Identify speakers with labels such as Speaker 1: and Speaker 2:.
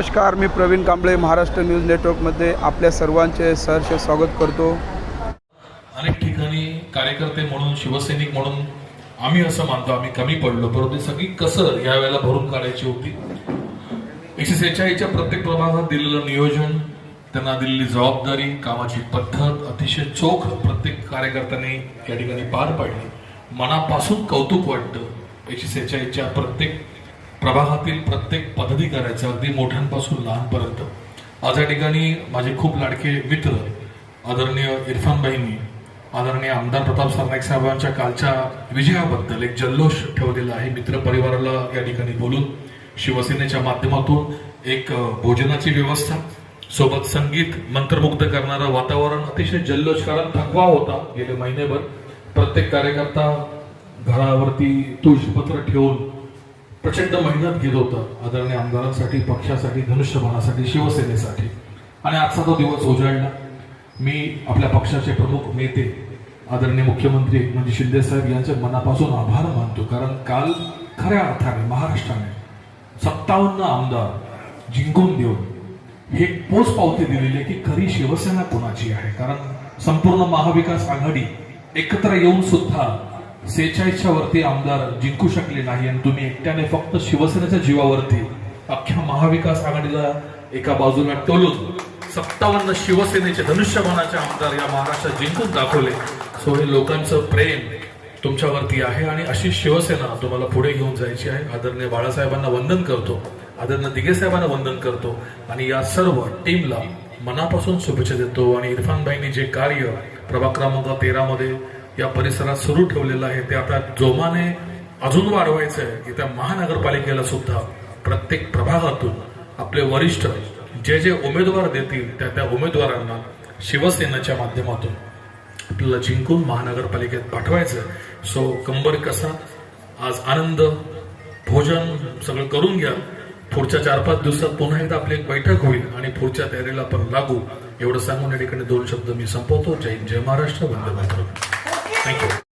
Speaker 1: नमस्कार मी प्रवीण कांबळे महाराष्ट्र न्यूज नेटवर्कमध्ये आपल्या सर्वांचे सहर्ष स्वागत करतो.
Speaker 2: अनेक ठिकाणी कार्यकर्ते म्हणून शिवसैनिक म्हणून आम्ही असं मानतो आम्ही कमी पडलो परंतु सगळी कसर यावेळेला भरून काढायची होती. एकशे सेहेचाळीसच्या प्रत्येक प्रभागात दिलेलं नियोजन त्यांना दिलेली जबाबदारी कामाची पद्धत अतिशय चोख प्रत्येक कार्यकर्त्याने या ठिकाणी पार पाडली. मनापासून कौतुक वाटतं एकशे सेहेचाळीसच्या प्रत्येक प्रभागातील प्रत्येक पदाधिकाऱ्याचं अगदी मोठ्यांपासून लहानपर्यंत. आज या ठिकाणी माझे खूप लाडके मित्र आदरणीय इरफान भाईंनी आदरणीय आमदार प्रताप सरनाईक साहेबांच्या कालच्या विजयाबद्दल एक जल्लोष ठेवलेला आहे. मित्र परिवाराला या ठिकाणी बोलून शिवसेनेच्या माध्यमातून एक भोजनाची व्यवस्था सोबत संगीत मंत्रमुग्ध करणारं वातावरण अतिशय जल्लोष कारण थकवा होता गेले महिनेभर. प्रत्येक कार्यकर्ता घरावरती तुळशीपत्र ठेवून प्रचंड मेहनत घेत होतं आदरणीय आमदारांसाठी पक्षासाठी धनुष्यबाणासाठी शिवसेनेसाठी. आणि आजचा तो दिवस उजाडला मी आपल्या पक्षाचे प्रमुख नेते आदरणीय मुख्यमंत्री म्हणजे शिंदे साहेब यांचे मनापासून आभार मानतो. कारण काल खऱ्या अर्थाने महाराष्ट्राने सत्तावन्न आमदार जिंकून देऊन हे पोच पावती दिलेली आहे की खरी शिवसेना कोणाची आहे? कारण संपूर्ण महाविकास आघाडी एकत्र येऊन सुद्धा सेहेचाळीसच्या वरती आमदार जिंकू शकले नाही आणि तुम्ही एकट्याने फक्त शिवसेनेच्या जीवावरती अख्ख्या महाविकास आघाडीला एका बाजूला टोलून सत्तावन्न शिवसेनेचे धनुष्यबाणाचे आमदार या महाराष्ट्रात जिंकून दाखवले. सो हे लोकांचं प्रेम तुमच्यावरती आहे आणि अशी शिवसेना तुम्हाला पुढे घेऊन जायची आहे. आदरणीय बाळासाहेबांना वंदन करतो. आदरणीय दिगे साहेबांना वंदन करतो. आणि या सर्व टीमला मनापासून शुभेच्छा देतो. आणि इरफान भाईंनी जे कार्य प्रभाग क्रमांक तेरामध्ये मध्ये या परिसरात सुरू ठेवलेलं आहे. ते आता जोमाने अजून वाढवायचं आहे की त्या महानगरपालिकेला सुद्धा प्रत्येक प्रभागातून आपले वरिष्ठ जे जे उमेदवार देतील त्या त्या उमेदवारांना शिवसेनेच्या माध्यमातून आपल्याला जिंकून महानगरपालिकेत पाठवायचं सो कंबर कसा? आज आनंद भोजन सगळं करून घ्या. पुढच्या चार पाच दिवसात पुन्हा एकदा आपली एक बैठक होईल आणि पुढच्या तयारीला आपण लागू. एवढं सांगून या ठिकाणी दोन शब्द मी संपवतो. जय हिंद, जय महाराष्ट्र. वंदे मातरम. Thank you.